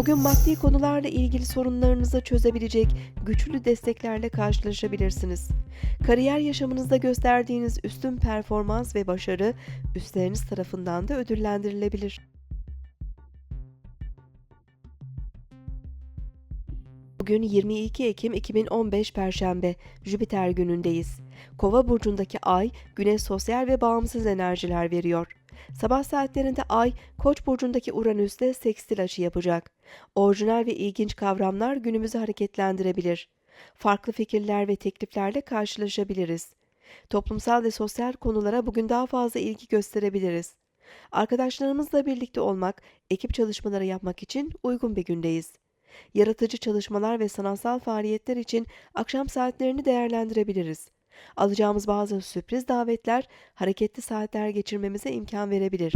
Bugün maddi konularla ilgili sorunlarınızı çözebilecek güçlü desteklerle karşılaşabilirsiniz. Kariyer yaşamınızda gösterdiğiniz üstün performans ve başarı üstleriniz tarafından da ödüllendirilebilir. Bugün 22 Ekim 2015 Perşembe, Jüpiter günündeyiz. Kova burcundaki ay, güne sosyal ve bağımsız enerjiler veriyor. Sabah saatlerinde ay, Koç burcundaki Uranüs'le sekstil açı yapacak. Orijinal ve ilginç kavramlar günümüzü hareketlendirebilir. Farklı fikirler ve tekliflerle karşılaşabiliriz. Toplumsal ve sosyal konulara bugün daha fazla ilgi gösterebiliriz. Arkadaşlarımızla birlikte olmak, ekip çalışmaları yapmak için uygun bir gündeyiz. Yaratıcı çalışmalar ve sanatsal faaliyetler için akşam saatlerini değerlendirebiliriz. Alacağımız bazı sürpriz davetler hareketli saatler geçirmemize imkan verebilir.